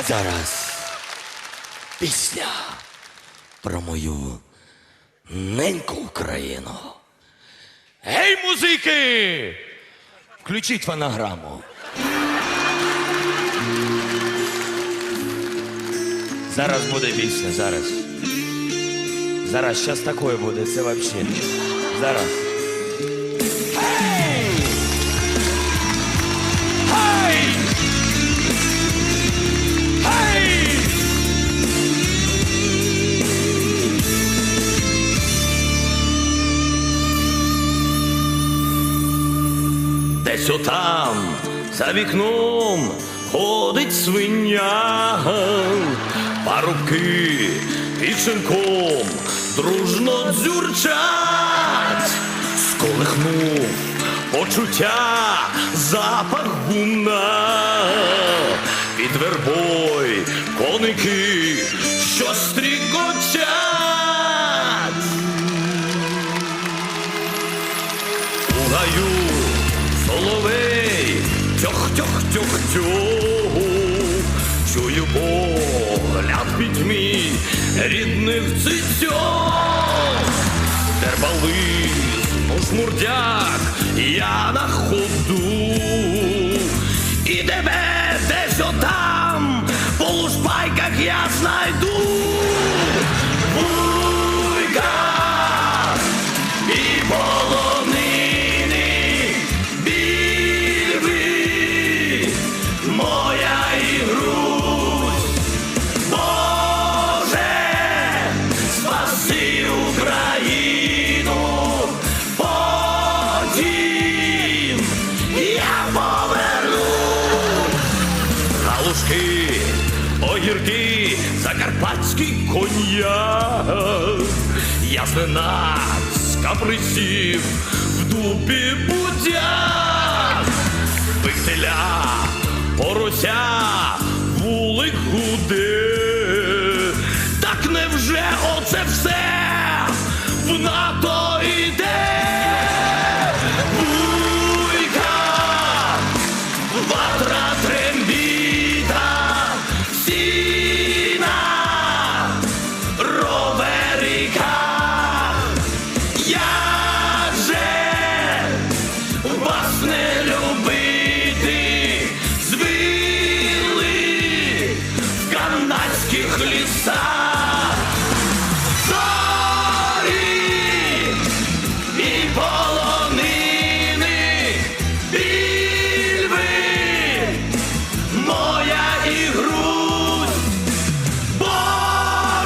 А зараз пісня про мою неньку Україну. Гей, музики! Включіть фонограму. Зараз буде пісня, зараз. Зараз щас такое буде, це вообще. Зараз. Десь отам, за вікном, ходить свиня, парубки під шинком дружно дзюрчать, сколихнув почуття запах гумна, під вербой коники, що стрікочать. У соловей, тьох-тьох-тьох-тьох, чую погляд пітьмі рідних цицьок, Дербализ, ну шмурдяк, я на ходу, і тебе десь отам, по лушпайках я знайду. Галушки, огірки, закарпатський коньяк, яснина з каприсів в дубі будяк,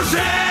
Music!